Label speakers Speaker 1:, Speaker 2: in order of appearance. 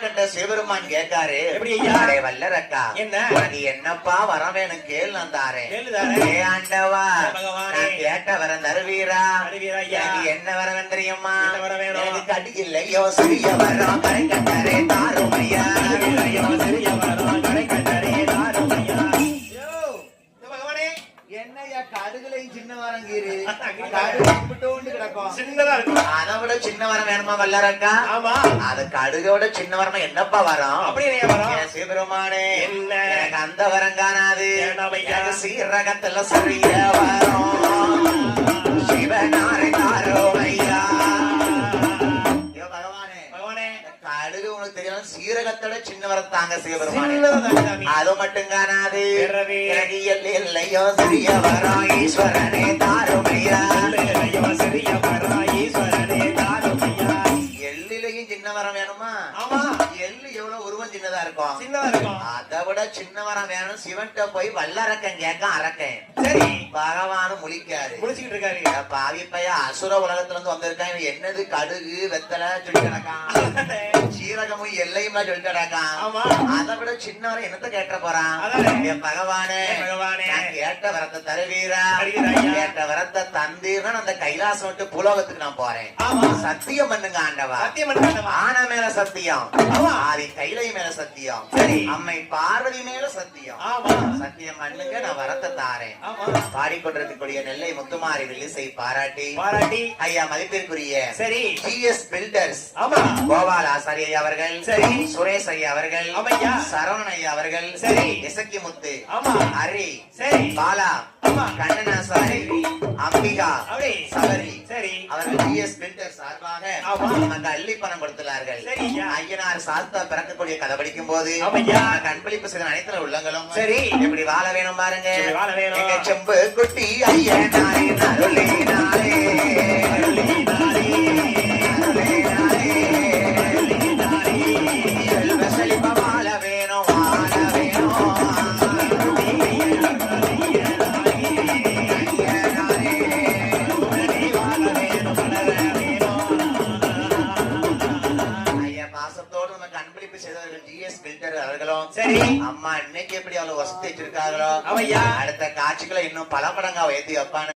Speaker 1: கண்ட சிவபெருமான் கேட்காரு
Speaker 2: எப்படி ஐயா?
Speaker 1: வல்லரக்கா
Speaker 2: என்ன?
Speaker 1: உனக்கு என்னப்பா வரம் வேணும் கேள் நான் தாரேன்
Speaker 2: கேளுதாரே.
Speaker 1: ஏ ஆண்டவா. நான் கேட்ட வரம் தருவீரா
Speaker 2: ஐயா.
Speaker 1: எனக்கு என்ன வரம் தெரியுமா? எனக்கு கடி இல்லையோ சிறிய வரம் கரைக்கட்டரே தாருமையா
Speaker 2: ஐயா, சிறிய வரம் கடைக்கட்டரே தாருமையா. யோ, இந்த பகவானே,
Speaker 1: என்னய்யா கடுகுலையும் சின்ன வரம் கடுகு கிடக்கும்
Speaker 2: சின்னதா இருக்கும்
Speaker 1: அதை விட சின்ன வரம் வேணுமா வல்லரக்கா?
Speaker 2: ஆமா.
Speaker 1: அது கடுகோட சின்ன வரமா என்னப்பா வரும்?
Speaker 2: அப்படி என்ன வரம்?
Speaker 1: எனக்கு அந்த வரம் காணாது. சீரகத்துல சரிய வரும். சிவனாரை தாரோம் ஐயா கடுகு சீரகத்தோட சின்ன வரம் தாங்க சிவபெருமானே. அது மட்டும் காணாது. எனக்கு எல்லை இல்லையோ சிறிய வரம். ஈஸ்வரனே தாரோம்
Speaker 2: ஆமா.
Speaker 1: எள்ளு எவ்வளவு உருவம் சின்னதா இருக்கும்?
Speaker 2: சின்னதா இருக்கும்.
Speaker 1: அதை விட சின்னவரம் வேணும். சிவன்கிட்ட போய் வல்லரக்கன் கேட்க அரக்கன்.
Speaker 2: சரி.
Speaker 1: பகவானும் முழிக்காரு.
Speaker 2: முடிச்சுக்கிட்டு இருக்காரு.
Speaker 1: பாவி அசுர உலகத்துல இருந்து வந்திருக்கான். இவன் என்னது கடுகு வெத்தலை சொல்லி கிடக்கான் சீரகமும் எல்லையுமா அதை விட சின்னவரை என்னத்த கேட்ட போறான். என் பகவானே.
Speaker 2: ஏ பகவானே.
Speaker 1: நான் கேட்ட வரத்தை தருவீரா. கேட்ட வரத்தை தந்தீர்னா அந்த கைலாசம் விட்டு புலோகத்துக்கு நான் போறேன். சத்தியம் பண்ணுங்க ஆண்டவா.
Speaker 2: சத்தியம்
Speaker 1: ஆன மேல சத்தியம். ஆதி கைலை மேல சத்தியம்.
Speaker 2: சரி.
Speaker 1: அம்மை பார்வதி மேல சத்தியம்.
Speaker 2: ஆமா.
Speaker 1: சத்தியம் பண்ணுங்க நான் வரத்தை தாரேன்.
Speaker 2: ஆமா.
Speaker 1: பாடிக்கொண்டிருக்கக்கூடிய நெல்லை முத்துமாரி வில்லிசை பாராட்டி.
Speaker 2: பாராட்டி.
Speaker 1: ஐயா மதிப்பிற்குரிய
Speaker 2: சரி.
Speaker 1: ஜிஎஸ் பில்டர்ஸ்
Speaker 2: ஆமா.
Speaker 1: கோபால் ஆசாரி ஐயா அவர்கள்
Speaker 2: சரி.
Speaker 1: சுரேஷ் ஐயா அவர்கள்
Speaker 2: ஆமையா.
Speaker 1: சரவணன் ஐயா அவர்கள்
Speaker 2: சரி.
Speaker 1: இசக்கி முத்து
Speaker 2: ஆமா.
Speaker 1: ஹரி
Speaker 2: சரி
Speaker 1: பாலா
Speaker 2: ஆமா.
Speaker 1: கண்ணனாசாரி அம்பிகா சபரி
Speaker 2: சரி
Speaker 1: அவர்கள் ஜிஎஸ் பில்டர் சார்பாக. அந்த அள்ளி பணம் கொடுத்துள்ளார்கள்
Speaker 2: ஐயா.
Speaker 1: ஐயனார் சாஸ்தா பிறக்கக்கூடிய கதை படிக்கும் போது. அன்பளிப்பு செய்த அனைத்து உள்ளங்களும்
Speaker 2: சரி.
Speaker 1: எப்படி வாழ வேணும் பாருங்க
Speaker 2: வாழ வேணும்?
Speaker 1: செம்பு குட்டி ஐயனாரே நருளினாரே பாசத்தோடு நமக்கு அன்பளிப்பு செய்தவர்கள் GS பில்டர் அவர்களும்
Speaker 2: சரி.
Speaker 1: அம்மா இன்னைக்கு எப்படி அவ்வளவு வசதி வச்சிருக்காங்களோ. அடுத்த காட்சிகளை இன்னும் பல மடங்கா உயர்த்தி வைப்பான்னு